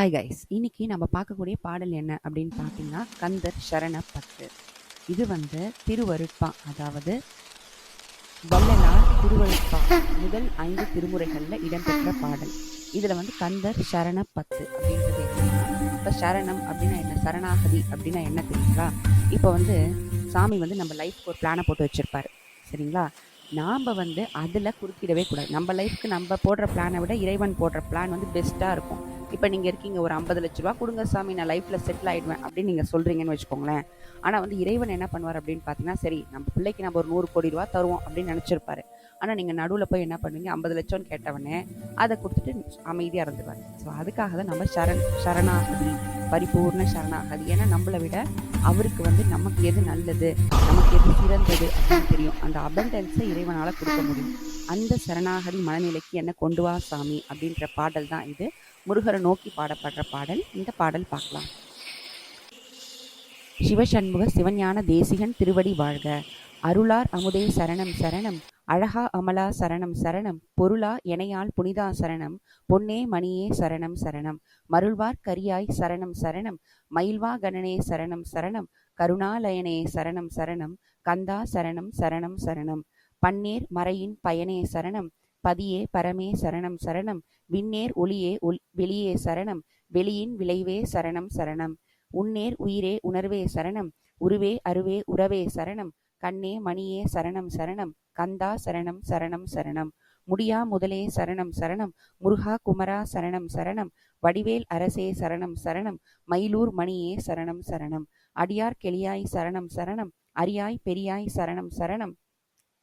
Hi guys இன்னைக்கு நம்ம பார்க்கக்கூடிய பாடல் என்ன அப்படின்னு பார்த்தீங்கன்னா கந்தர் சரண பத்து இது வந்து திருவருட்பா அதாவது வள்ளலார் திருவருட்பா முதல் ஐந்து திருமுறைகளில் இடம்பெற்ற பாடல். இதில் வந்து கந்தர் சரண பத்து அப்படின்றது இப்போ சரணம் அப்படின்னா என்ன? சரணாகதி அப்படின்னா என்ன தெரியுங்களா? இப்போ வந்து சாமி வந்து நம்ம லைஃப்க்கு ஒரு பிளானை போட்டு வச்சுருப்பார். சரிங்களா? நாம் வந்து அதில் குறுக்கிடவே கூடாது. நம்ம லைஃப்க்கு நம்ம போடுற பிளானை விட இறைவன் போடுற பிளான் வந்து பெஸ்ட்டாக இருக்கும். இப்போ நீங்கள் இருக்கீங்க ஒரு ஐம்பது லட்ச ரூபா கொடுங்க சாமி நான் லைஃப்பில் செட்டில் ஆகிடுவேன் அப்படின்னு நீங்கள் சொல்கிறீங்கன்னு வச்சுக்கோங்களேன். ஆனால் வந்து இறைவன் என்ன பண்ணுவார் அப்படின்னு பார்த்தீங்கன்னா சரி நம்ம பிள்ளைக்கு நம்ம ஒரு நூறு கோடி ரூபா தருவோம் அப்படின்னு நினச்சிருப்பாரு. ஆனால் நீங்கள் நடுவில் போய் என்ன பண்ணுவீங்க ஐம்பது லட்சம்னு கேட்டவனே அதை கொடுத்துட்டு அமைதியாக இருந்துருவார் ஸோ அதுக்காக தான் நம்ம சரண் சரணாகதி பரிபூர்ண சரணாகதி. ஏன்னா நம்மளை விட அவருக்கு வந்து நமக்கு எது நல்லது நமக்கு எது சிறந்தது அப்படின்னு தெரியும். அந்த அபண்டன்ஸை இறைவனால் கொடுக்க முடியும். அந்த சரணாகதி மனநிலைக்கு என்ன கொண்டு வா சாமி அப்படின்ற பாடல் தான் இது. முருகரை நோக்கி பாடப்படுற பாடல். இந்த பாடல் பார்க்கலாம். சிவசண்முக சிவஞான தேசிகன் திருவடி வாழ்க. அருளார் அமுதே சரணம் சரணம். அழகா அமலா சரணம் சரணம். பொருளா எனையால் புனிதா சரணம். பொன்னே மணியே சரணம் சரணம். மருள்வார் கரியாய் சரணம் சரணம். மயில்வா கணனே சரணம் சரணம். கருணாலயனே சரணம் சரணம். கந்தா சரணம் சரணம் சரணம். பன்னேர் மறையின் பயனே சரணம் பதியே பரமே சரணம் சரணம் விண்ணேர் ஒளியே ஒல் வெளியே சரணம் வெளியின் விளைவே சரணம் சரணம் உன்னேர் உயிரே உணர்வே சரணம் உருவே அருவே உறவே சரணம் கண்ணே மணியே சரணம் சரணம் கந்தா சரணம் சரணம் சரணம் முடியா முதலே சரணம் சரணம் முருகா குமரா சரணம் சரணம் வடிவேல் அரசே சரணம் சரணம் மயிலூர் மணியே சரணம் சரணம் அடியார் கெளியாய் சரணம் சரணம் அரியாய் பெரியாய் சரணம் சரணம்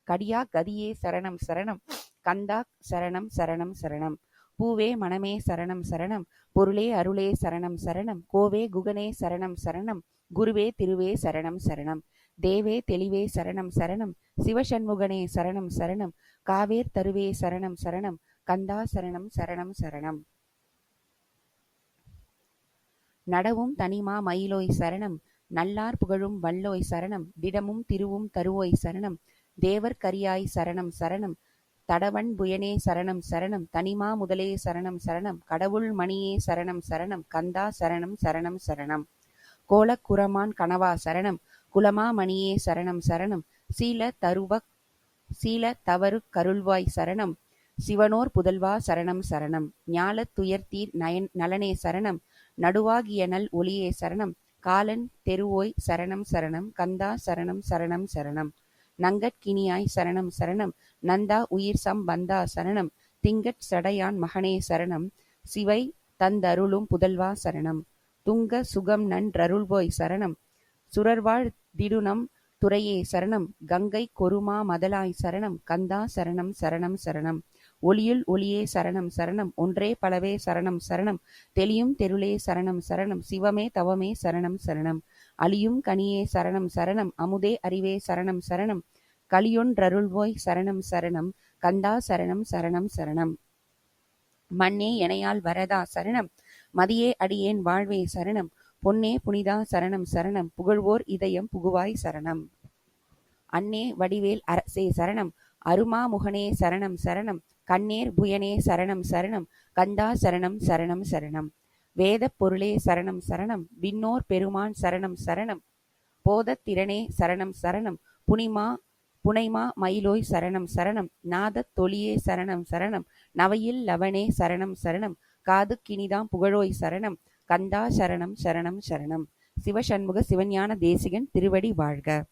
கடியா கதியே சரணம் சரணம் கந்தா சரணம் சரணம் சரணம் பூவே மனமே சரணம் சரணம் பொருளே அருளே சரணம் சரணம் கோவே குகனே சரணம் சரணம் குருவே திருவே சரணம் சரணம் தேவே தெளிவே சரணம் சரணம் சிவசண்முகனே சரணம் சரணம் காவேர் தருவே சரணம் சரணம் கந்தா சரணம் சரணம் சரணம் நடவும் தனிமா மயிலோய் சரணம் நல்லார் புகழும் வல்லோய் சரணம் திடமும் திருவும் தருவோய் சரணம் தேவர் கரியாய் சரணம் சரணம். தடவன் புயனே சரணம் சரணம். தனிமா முதலே சரணம் சரணம். கடவுள் மணியே சரணம் சரணம். கந்தா சரணம் சரணம் சரணம். கோலக்குரமான் கனவா சரணம். குலமா மணியே சரணம் சரணம். சீல தருவ சீல தவறு கருள்வாய் சரணம். சிவனோர் புதல்வா சரணம் சரணம். ஞால துயர்த்தீர் நயன் நலனே சரணம். நடுவாகிய நல் ஒளியே சரணம். காலன் தெருவோய் சரணம் சரணம். கந்தா சரணம் சரணம் சரணம். நங்கட்கினியாய் சரணம் சரணம். நந்தா உயிர் சம் பந்தா சரணம். திங்கட் சடையான் மகனே சரணம். சிவை தந்தருளும் புதல்வா சரணம். துங்க சுகம் நன்றருள்வோய் சரணம். சுரர்வாழ் திடுனம் துறையே சரணம். கங்கை கொருமா மதலாய் சரணம். கந்தா சரணம் சரணம் சரணம். ஒளியுள் ஒளியே சரணம் சரணம் ஒன்றே பலவே சரணம் சரணம் தெளியும் தெருளே சரணம் சரணம் சிவமே தவமே சரணம் சரணம் அழியும் கனியே சரணம் சரணம் அமுதே அறிவே சரணம் சரணம் கலியொன்றருள்வோய் சரணம் சரணம் கந்தா சரணம் சரணம் சரணம். மண்ணே எனையால் வரதா சரணம் மதியே அடியேன் வாழ்வே சரணம் பொன்னே புனிதா சரணம் சரணம் புகழ்வோர் இதயம் புகுவாய் சரணம். அன்னே வடிவேல் அரசே சரணம் அருமா முகனே சரணம் சரணம் கண்ணேர் புயனே சரணம் சரணம் கந்தா சரணம் சரணம் சரணம். வேத பொருளே சரணம் சரணம் விண்ணோர் பெருமான் சரணம் சரணம். போதத்திறனே சரணம் சரணம் புனிமா புனைமா மயிலோய் சரணம் சரணம். நாதத் தொழியே சரணம் சரணம் நவையில் லவனே சரணம் சரணம். காது கினிதாம் புகழோய் சரணம் கந்தா சரணம் சரணம் சரணம். சிவசண்முக சிவஞான தேசிகன் திருவடி வாழ்க.